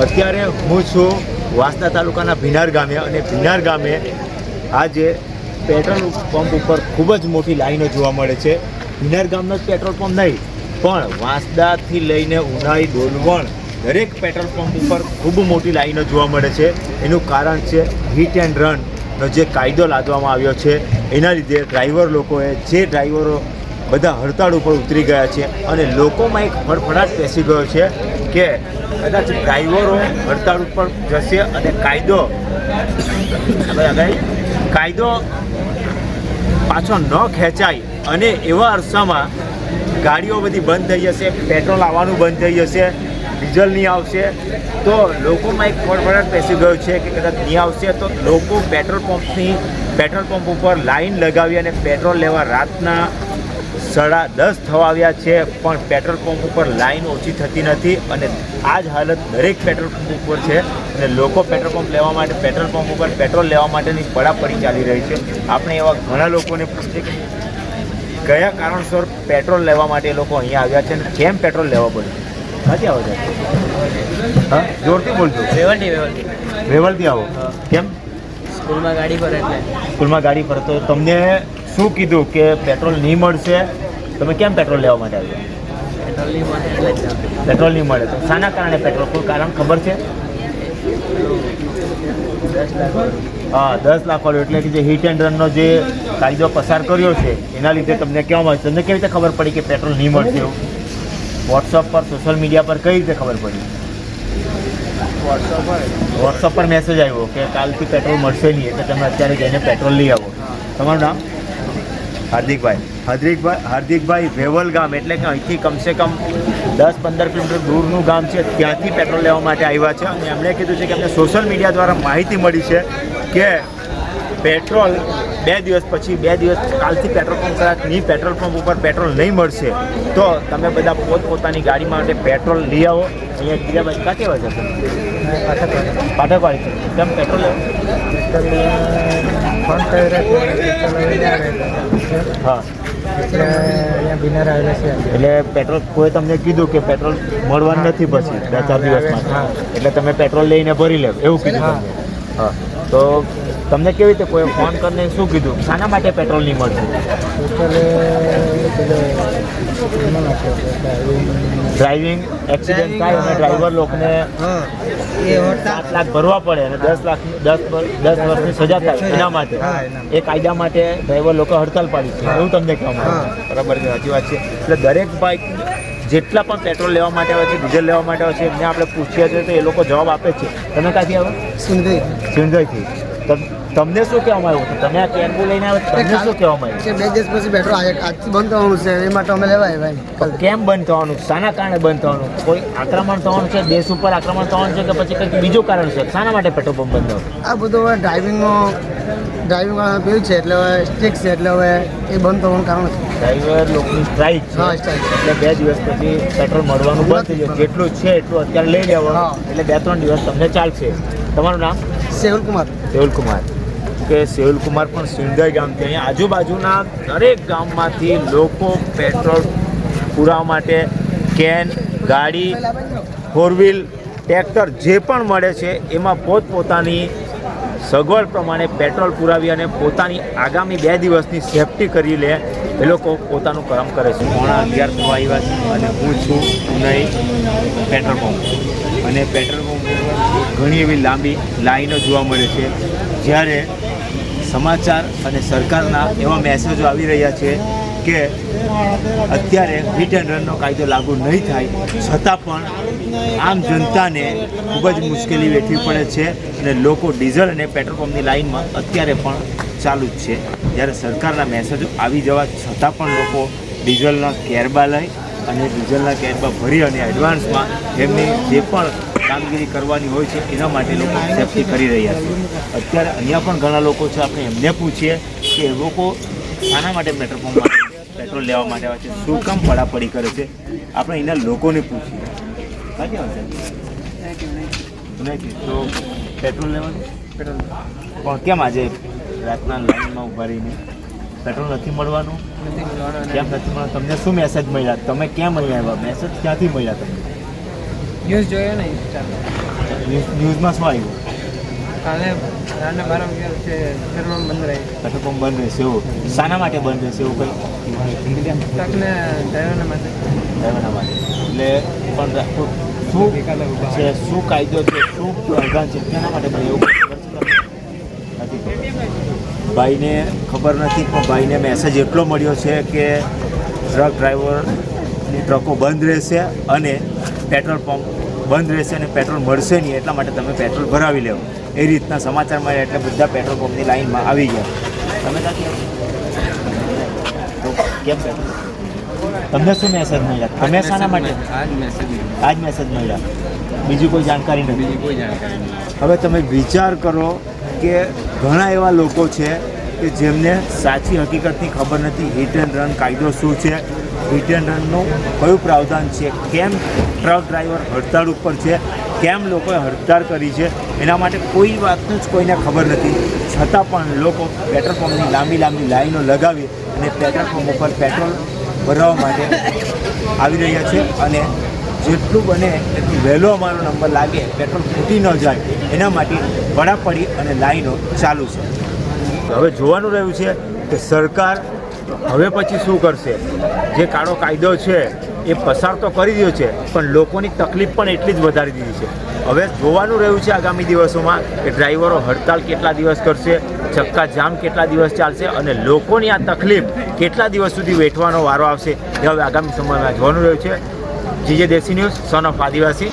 અત્યારે હું છું વાસદા તાલુકાના ભીનાર ગામે અને ભીનાર ગામે આજે પેટ્રોલ પંપ ઉપર ખૂબ જ મોટી લાઈનો જોવા મળે છે. ભીનાર ગામનો જ પેટ્રોલ પંપ નહીં, પણ વાંસદાથી લઈને ઉનાઈ, ડોલવણ દરેક પેટ્રોલ પંપ ઉપર ખૂબ મોટી લાઈનો જોવા મળે છે. એનું કારણ છે હિટ એન્ડ રનનો જે કાયદો લાદવામાં આવ્યો છે. એના લીધે ડ્રાઈવર લોકોએ જે ડ્રાઈવરો બધા હડતાળ ઉપર ઉતરી ગયા છે અને લોકોમાં એક ફડફડાટ બેસી ગયો છે કે કદાચ ડ્રાઈવરો હડતાળ ઉપર જશે અને કાયદો કાયદો પાછો ન ખેંચાય અને એવા અરસામાં ગાડીઓ બધી બંધ થઈ જશે, પેટ્રોલ આવવાનું બંધ થઈ જશે. ડીઝલ નહીં આવશે. તો લોકોમાં એક ફડફડાટ બેસી ગયો છે કે કદાચ નહીં આવશે, તો લોકો પેટ્રોલ પંપની પેટ્રોલ પંપ ઉપર લાઈન લગાવી અને પેટ્રોલ લેવા રાતના સાડા દસ થવા આવ્યા છે, પણ પેટ્રોલ પંપ ઉપર લાઈન ઓછી થતી નથી અને આ જ હાલત દરેક પેટ્રોલ પંપ ઉપર છે અને લોકો પેટ્રોલ પંપ લેવા માટે, પેટ્રોલ પંપ ઉપર પેટ્રોલ લેવા માટેની પડાપડી ચાલી રહી છે. આપણે એવા ઘણા લોકોને પૂછીએ કયા કારણસર પેટ્રોલ લેવા માટે લોકો અહીંયા આવ્યા છે અને કેમ પેટ્રોલ લેવા પડ્યું ક્યાંથી આવો છો હા? જોરથી બોલજો. વેવલથી વેવલથી વેવલથી આવો. કેમ? સ્કૂલમાં ગાડી પર એટલે. સ્કૂલમાં ગાડી પર તો તમને શું કીધું કે પેટ્રોલ નહીં મળશે? તમે કેમ પેટ્રોલ લેવા માટે આવ્યા? પેટ્રોલ નહીં મળે તો શાના કારણે પેટ્રોલ કોઈ કારણ ખબર છે? હા દસ લાખ વાળો. એટલે કે જે હિટ એન્ડ રનનો જે કાયદો પસાર કર્યો છે એના લીધે તમને કેવા મળશે? તમને કેવી રીતે ખબર પડી કે પેટ્રોલ નહીં મળશે એવું? વોટ્સઅપ પર સોશિયલ મીડિયા પર કઈ રીતે ખબર પડી? વોટ્સઅપ પર? વોટ્સઅપ પર મેસેજ આવ્યો કે કાલથી પેટ્રોલ મળશે નહીં એટલે તમે અત્યારે જઈને પેટ્રોલ લઈ આવો. તમારું નામ? હાર્દિકભાઈ. હાર્દિકભાઈ હાર્દિકભાઈ વેવલ ગામ એટલે કે અહીંથી કમસે કમ દસ પંદર કિલોમીટર દૂરનું ગામ છે. ત્યાંથી પેટ્રોલ લેવા માટે આવ્યા છે. અને એમણે કીધું છે કે અમને સોશિયલ મીડિયા દ્વારા માહિતી મળી છે કે પેટ્રોલ બે દિવસ પછી બે દિવસ કાલથી પેટ્રોલ પંપ કદાચ નહીં પેટ્રોલ પંપ ઉપર પેટ્રોલ નહીં મળશે તો તમે બધા પોતપોતાની ગાડી માટે પેટ્રોલ લઈ આવો. અહીંયા બીજા બાજુ કાંઠે વાગે છે પાઠકવાડી. છે કેમ પેટ્રોલ હા. એટલે પેટ્રોલ કોઈ તમને કીધું કે પેટ્રોલ મળવાનું નથી પછી બે ચાર દિવસમાં. એટલે તમે પેટ્રોલ લઈને ભરી લેવ એવું કીધું. હા. તો તમને કેવી રીતે કોઈ ફોન કરીને શું કીધું? શાના માટે પેટ્રોલ નહીં મળતું? ડ્રાઇવિંગ એક્સિડન્ટ થાય અને ડ્રાઈવર લોકોને સાત લાખ ભરવા પડે અને દસ લાખ દસ દસ વર્ષની સજા થાય એના માટે. એ કાયદા માટે ડ્રાઈવર લોકો હડતાલ પાડી છે. એવું તમને કહેવામાં બરાબર છે સાચી વાત છે. એટલે દરેક બાઇક જેટલા પણ પેટ્રોલ લેવા માટે આવે છે ડીઝલ લેવા માટે આવે છે એમને આપણે પૂછીએ છીએ તો એ લોકો જવાબ આપે છે. તમે ક્યાંથી આવો સિંધી સિંધઈથી. તમ- તમને શું કહેવામાં આવ્યું? હતું તમે આ ટેમ્પો લઈને આવે તમને શું કહેવામાં આવ્યું? બે દિવસ પછી બેઠો. આજથી બંધ થવાનું છે એ માટે અમે લેવા આવ્યા કેમ બંધ થવાનું શાના કારણે બંધ થવાનું કોઈ આક્રમણ થવાનું છે? દેશ ઉપર આક્રમણ થવાનું છે કે પછી કંઈક બીજું કારણ છે? શાના માટે પેટ્રોલ પંપ બંધ થવાનું આ બધું હવે ડ્રાઇવિંગનો ડ્રાઇવિંગ વાળા પીવું છે એટલે હવે સ્ટ્રિક છે એટલે હવે એ બંધ થવાનું કારણ છે. ડ્રાઈવર લોકોની સ્ટ્રાઇક છે. એટલે બે દિવસ પછી પેટ્રોલ મળવાનું બંધ થઈ જશે જેટલું છે એટલું અત્યારે લઈ લેવાનું. એટલે બે ત્રણ દિવસ તમને ચાલશે. તમારું નામ? સેવલ કુમાર. સેવલ કુમાર. કે સેવલ કુમાર પણ સિંધાઈ ગામથી અહીંયા આજુબાજુના દરેક ગામમાંથી લોકો પેટ્રોલ પુરાવા માટે કેન, ગાડી ફોર વ્હીલ ટ્રેક્ટર જે પણ મળે છે, એમાં પોતપોતાની સગવડ પ્રમાણે પેટ્રોલ પુરાવી અને પોતાની આગામી બે દિવસની સેફટી કરી લે. એ લોકો પોતાનું કામ કરે છે. પોણા અગિયાર થવા આવ્યા છે અને હું છું નહીં પેટ્રોલ પંપ. અને પેટ્રોલ પંપ ઘણી એવી લાંબી લાઈનો જોવા મળે છે. જ્યારે સમાચાર અને સરકારના એવા મેસેજો આવી રહ્યા છે કે અત્યારે હિટ એન્ડ રનનો કાયદો લાગુ નહીં થાય, છતાં પણ આમ જનતાને ખૂબ જ મુશ્કેલી વેઠવી પડે છે અને લોકો ડીઝલ અને પેટ્રોલ પંપની લાઇનમાં અત્યારે પણ ચાલુ જ છે. જ્યારે સરકારના મેસેજો આવી જવા છતાં પણ લોકો ડીઝલના કેરબા લઈ અને ડીઝલના કેરબા ભરી અને એડવાન્સમાં એમની જે પણ કામગીરી કરવાની હોય છે એના માટે લોકો સેફટી કરી રહ્યા છે. અત્યારે અહીંયા પણ ઘણા લોકો છે આપણે એમને પૂછીએ કે એ લોકો આના માટે પેટ્રોલ પંપ માટે પેટ્રોલ લેવા માટે આવે છે શું કામ પડાપડી કરે છે? આપણે અહીંના લોકોને પૂછીએ. ક્યાંથી આવે છે? તો પેટ્રોલ લેવાનું પેટ્રોલ પણ કેમ આજે રાતના લાઈનમાં ઊભા રહીને પેટ્રોલ નથી મળવાનું? કેમ નથી મળવાનું? તમને શું મેસેજ મળ્યા? તમે ક્યાં મળ્યા આવ્યા? મેસેજ ક્યાંથી મળ્યા તમને? ન્યૂઝ જોયો ને ન્યૂઝમાં શું આવ્યું? કાલે રાતના બાર વાગ્યા છે પેટ્રોલ બંધ રહે. પેટ્રોલ પંપ બંધ રહેશે એવું. શાના માટે બંધ રહેશે એવું કંઈ? ટ્રકને ડ્રાઈવરના માટે. ડ્રાઈવરના માટે. એટલે પણ શું છે શું કાયદો છે શું પ્રધાન છે તેના માટે પણ એવું નથી ભાઈને ખબર નથી પણ ભાઈને મેસેજ એટલો મળ્યો છે કે ટ્રક ડ્રાઈવરની ટ્રકો બંધ રહેશે અને પેટ્રોલ પંપ બંધ રહેશે અને પેટ્રોલ મળશે નહીં એટલા માટે તમે પેટ્રોલ ભરાવી લેવો એ રીતના સમાચાર મળ્યા એટલે બધા પેટ્રોલ પંપની લાઈનમાં આવી ગયા. તમે તો કેમ તમને શું મેસેજ મળ્યા? તમે શાના માટે? આજ મેસેજ આ જ મેસેજ મળ્યા. બીજી કોઈ જાણકારી નથી? બીજી કોઈ જાણકારી હવે તમે વિચાર કરો કે ઘણા એવા લોકો છે કે જેમને સાચી હકીકતની ખબર નથી હિટ એન્ડ રન કાયદો શું છે હિટ એન્ડ રનનું કયું પ્રાવધાન છે? કેમ ટ્રક ડ્રાઈવર હડતાળ ઉપર છે? કેમ લોકોએ હડતાળ કરી છે? એના માટે કોઈ વાતનું જ કોઈને ખબર નથી. છતાં પણ લોકો પેટ્રોલ પંપની લાંબી લાંબી લાઈનો લગાવી અને પેટ્રોલ પંપ ઉપર પેટ્રોલ ભરાવવા માટે આવી રહ્યા છે અને જેટલું બને એટલું વહેલો અમારો નંબર લાગે, પેટ્રોલ ખૂટી ન જાય, એના માટે પડાપડી અને લાઈનો ચાલુ છે. હવે જોવાનું રહ્યું છે કે સરકાર હવે પછી શું કરશે? જે કાળો કાયદો છે, એ પસાર તો કરી દીધો છે, પણ લોકોની તકલીફ પણ એટલી જ વધારી દીધી છે. હવે જોવાનું રહ્યું છે આગામી દિવસોમાં કે ડ્રાઈવરો હડતાલ કેટલા દિવસ કરશે ચક્કા જામ કેટલા દિવસ ચાલશે અને લોકોની આ તકલીફ કેટલા દિવસ સુધી વેઠવાનો વારો આવશે, એ હવે આગામી સમયમાં જોવાનું રહ્યું છે. જીજે દેશી ન્યૂઝ સન ઓફ આદિવાસી.